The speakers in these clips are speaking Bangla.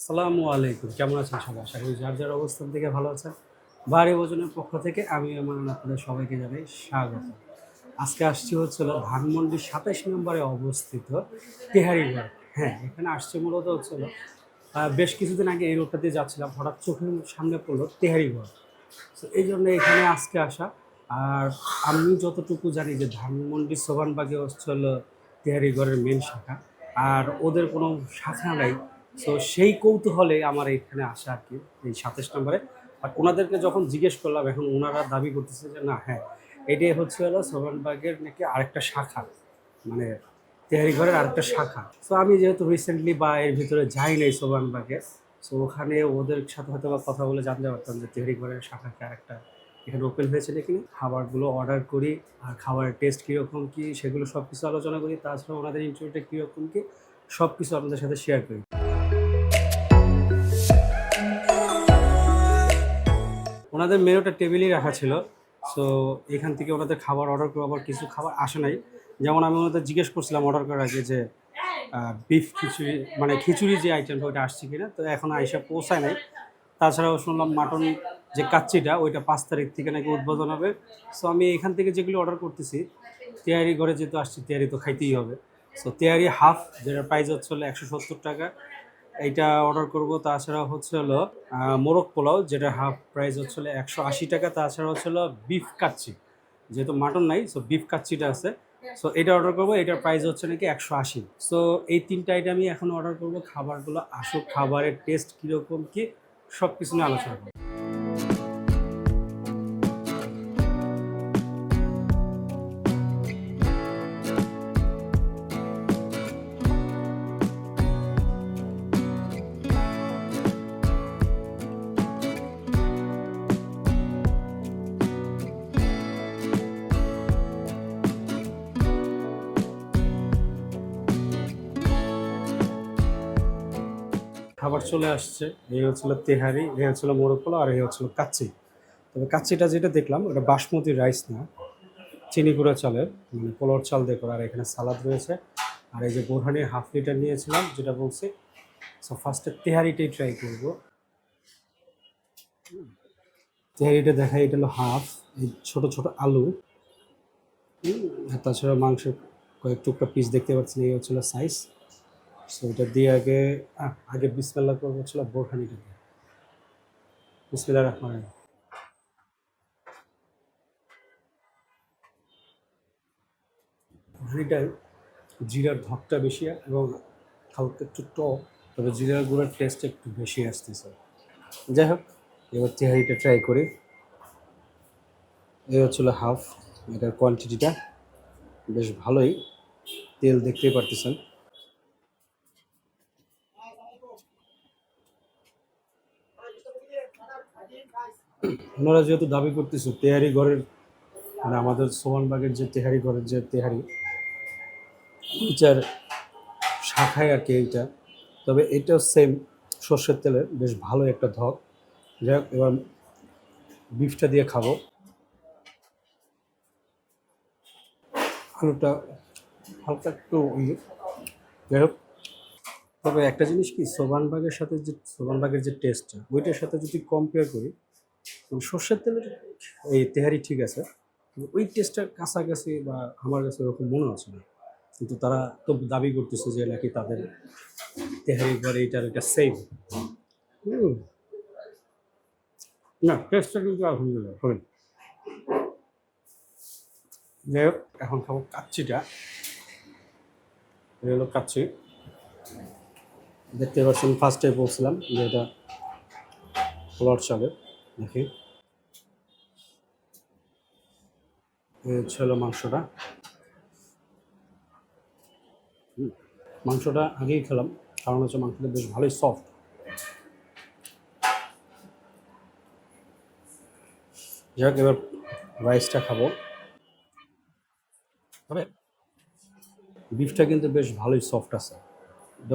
আসসালামু আলাইকুম। কেমন আছেন সবাই? আশা করি যার যার অবস্থান থেকে ভালো আছেন। বাড়ি ওজনের পক্ষ থেকে আমি আমার আপনাদের সবাইকে জানাই স্বাগত। আজকে আসছি হচ্ছিল ধানমন্ডির সাতাইশ নম্বরে অবস্থিত তেহারিঘর হ্যাঁ এখানে আসছে মূলত হচ্ছিল বেশ কিছুদিন আগে এই রোডটা দিয়ে যাচ্ছিলাম, হঠাৎ চোখের সামনে পড়ল তেহারিঘর তো এই জন্য এখানে আজকে আসা। আর আমি যতটুকু জানি যে ধানমন্ডি সোবানবাগে হচ্ছিল তেহারিঘরের মেন শাখা। আর ওদের কোনো শাখা নাই। তো সেই কৌতূহলে আমার এখানে আসা আর কি, এই সাতাশ নম্বরে। আর ওনাদেরকে যখন জিজ্ঞেস করলাম, এখন ওনারা দাবি করতেছে যে, না হ্যাঁ এটাই হচ্ছে হলো সোবানবাগের নাকি আরেকটা শাখা মানে তেহারি ঘরের আরেকটা শাখা। তো আমি যেহেতু রিসেন্টলি বা এর ভিতরে যাই নাই সোবানবাগে তো ওখানে ওদের সাথে হয়তো বা কথা বলে জানতে পারতাম যে, তেহারি ঘরের শাখাকে আরেকটা, এখানে ওপেন হয়েছে নাকি খাবারগুলো অর্ডার করি, আর খাবারের টেস্ট কীরকম কী, সেগুলো সব কিছু আলোচনা করি, তাছাড়া ওনাদের ইন্টারভিউটা কীরকম কী সব কিছু আপনাদের সাথে শেয়ার করি। ওনাদের মেনুটা টেবিলেই রাখা ছিল। সো এখান থেকে ওনাদের খাবার অর্ডার করে আবার কিছু খাবার আসে নাই। যেমন আমি ওনাদের জিজ্ঞেস করছিলাম অর্ডার করার আগে যে বিফ খিচুড়ি মানে খিচুড়ি যে আইটেমটা ওইটা আসছে কিনা, তো এখন আইসা পৌঁছায় নাই। তাছাড়াও শুনলাম মাটন যে কাচ্চিটা, ওইটা পাঁচ তারিখ থেকে নাকি উদ্বোধন হবে। সো আমি এখান থেকে যেগুলো অর্ডার করতেছি, তেয়ারি ঘরে যেহেতু আসছি, তেয়ারি তো খাইতেই হবে। সো তেয়ারি হাফ যেটার প্রাইস হচ্ছে হলো একশো সত্তর টাকা। এইটা অর্ডার করব। তাছাড়া হচ্ছে হলো মোরগ পোলাও, যেটা হাফ প্রাইস হচ্ছে একশো আশি টাকা। তাছাড়া হচ্ছে হলো বিফ কাচ্চি। যেহেতু মাটন নাই সো বিফ কাচ্চিটা আছে। সো এটা অর্ডার করব, এটার প্রাইস হচ্ছে নাকি একশো আশি। সো এই তিনটা আইটেমই এখন অর্ডার করব। খাবারগুলো আসুক, খাবারের টেস্ট কীরকম কী সব কিছু নিয়ে আলোচনা করব। খাবার চলে আসছে। এই হচ্ছিল তেহারি, এই হচ্ছিল মোরগ আর এই হচ্ছিল কাচ্চি। তবে কাচ্চিটা যেটা দেখলাম, ওটা বাসমতি রাইস না, চিনি গুঁড়া চালের মানে পোলাওর চাল দিয়ে করা। আর এখানে সালাদ রয়েছে। আর এই যে বোরহানির হাফ লিটার নিয়েছিলাম, যেটা বলছি। সো ফার্স্টে তেহারিটাই ট্রাই করব। তেহারিটা দেখাই, এটা হলো হাফ। এই ছোটো ছোটো আলু। আর তাছাড়া মাংসের কয়েক টুকরা পিস দেখতে পাচ্ছেন, এই হচ্ছিল সাইজ সো এটা দিয়ে আগে আগে বিসমেল্লা করব হচ্ছিল বোরহানিটা দিয়ে। বিসমিল্লা রহমান রহিম। জিরার ধকটা বেশি এবং হালকা একটু টক, তবে জিরার গুঁড়ার টেস্ট একটু বেশি আসতেছে। যাই হোক, এবার তেহারিটা ট্রাই করি। এই হচ্ছিল হাফ এটার কোয়ান্টিটিটা বেশ ভালোই, তেল দেখতেই পারতেছেন। ওনারা যেহেতু দাবি করতেছে, তেহারি ঘরের মানে আমাদের সোমানবাগের যে তেহারি ঘরের যে তেহারি ওইটার শাখায় আর কি এইটা। তবে এটাও সেম সর্ষের তেলের বেশ ভালো একটা ধক যাই হোক, এবার বিফটা দিয়ে খাব। আলুটা হালকা একটু যাই হোক। তবে একটা জিনিস কি সোবানবাগের সাথে যে সোবানবাগের যে টেস্টটা ওইটার সাথে যদি কম্পেয়ার করি সর্ষের তেলের এই তেহারি ঠিক আছে ওই টেস্টটার কাছাকাছি বা আমার কাছে ওরকম মনে হচ্ছে না। কিন্তু তারা তো দাবি করতেছে যে নাকি তাদের তেহারি ঘরে এইটার এটা সেম না টেস্টটা কিন্তু আলহামদুলিল্লাহ হবেন যাই হোক, এখন খাব কাচ্চিটা। এটা হলো কাচ্চি। দেখতে পাচ্ছেন ফার্স্টে বলছিলাম যে এটা পোলার চালের। দেখি হলো মাংসটা। মাংসটা আগেই খেলাম, কারণ হচ্ছে মাংসটা বেশ ভালোই সফট যাই হোক, এবার রাইসটা খাব। তবে বিফটা কিন্তু বেশ ভালোই সফট আছে।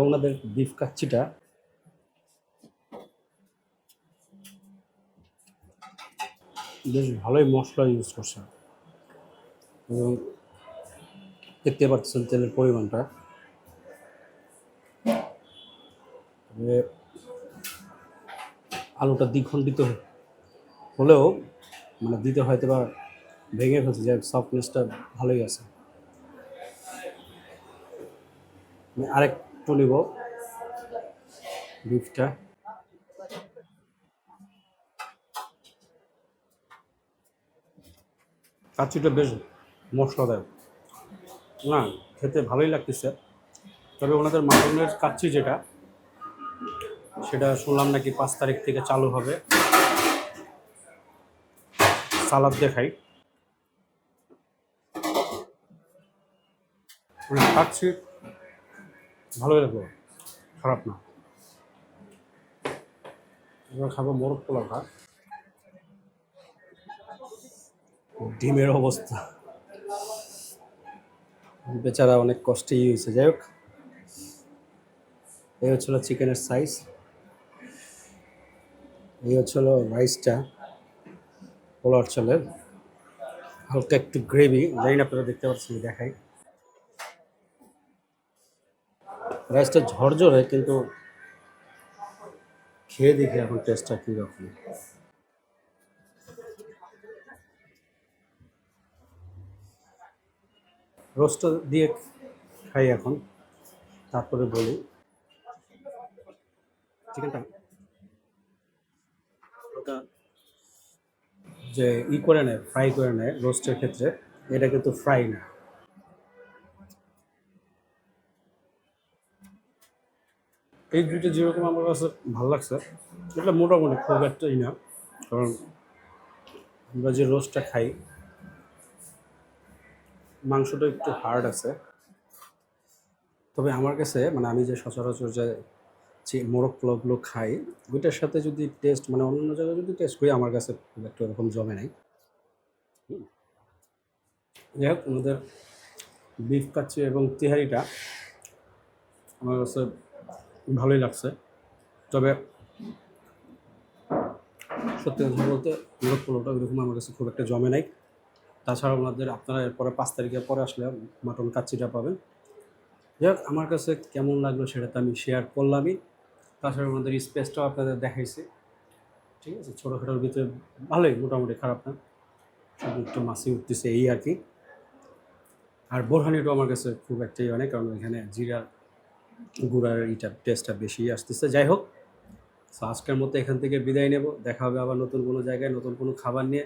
ওনাদের বিফ কাচ্চিটা। বেশ ভালোই মশলা ইউজ করছে। এবং দেখতে পাচ্ছেন তেলের পরিমাণটা। আলুটা দ্বিখণ্ডিত হলেও মানে দিতে হয়তো বা ভেঙে ফেলছে, যাই সফটনেসটা ভালোই আছে। আরেকটু নিব বিফটা কাচ্চিটা বেশ মশলাদায়ক। না, খেতে ভালোই লাগতেছে। তবে ওনাদের মাটনের কাচ্চি যেটা, সেটা শুনলাম নাকি পাঁচ তারিখ থেকে চালু হবে। সালাদ দেখাই। মানে কাচ্চি ভালোই লাগল খারাপ না। এবার খাব মোরগ পোলাও খা ডিমের অবস্থা। বেচারা অনেক কষ্টেই হয়েছে। যাই হোক, এই হচ্ছিল চিকেনের সাইজ এই হচ্ছিল রাইসটা পোলার চলের। হালকা একটু গ্রেভি জানি না আপনারা দেখতে পাচ্ছেন, দেখাই। রাইসটা ঝরঝরে, কিন্তু খেয়ে দেখি এখন টেস্টটা কীরকম। রোস্টটা দিয়ে খাই এখন। তারপরে বলি। চিকেনটা যে ই করে নেয়, ফ্রাই করে নেয় রোস্টের ক্ষেত্রে, এটা কিন্তু ফ্রাই না। এই দুইটা যেরকম আমার কাছে ভালো লাগছে, এটা মোটামুটি খুব একটাই না, কারণ আমরা যে রোস্টটা খাই মাংসটা একটু হার্ড আছে। তবে আমার কাছে মানে আমি যে সচরাচর যে মোরগ পোলাওগুলো খাই, ওইটার সাথে যদি টেস্ট মানে অন্য জায়গায় যদি টেস্ট করি, আমার কাছে খুব একটা ওরকম জমে নাই। যাই হোক, আমাদের বিফ কাচ্চি এবং তিহারিটা আমার কাছে ভালোই লাগছে। তবে সত্যি কথা বলতে, মোরগ পোলাওটা ওইরকম আমার কাছে খুব একটা জমে নাই। তাছাড়া ওনাদের আপনারা এরপরে পাঁচ তারিখের পরে আসলে মাটন কাচ্চিটা পাবেন। যাই হোক আমার কাছে কেমন লাগল সেটা তো আমি শেয়ার করলামই। তাছাড়া ওনাদের স্পেসটাও আপনাদের দেখাইছি। ঠিক আছে, ছোটোখাটোর ভিতরে ভালোই, মোটামুটি খারাপ না। শুধু একটু মাসি উঠতেছে এই আর কি। আর বোরহানিটাও আমার কাছে খুব একটাই অনেক, কারণ এখানে জিরা গুড়ার এইটা টেস্টটা বেশি আসতেছে। যাই হোক আজকের মতো এখান থেকে বিদায় নেব। দেখা হবে আবার নতুন কোনো জায়গায়, নতুন কোনো খাবার নিয়ে।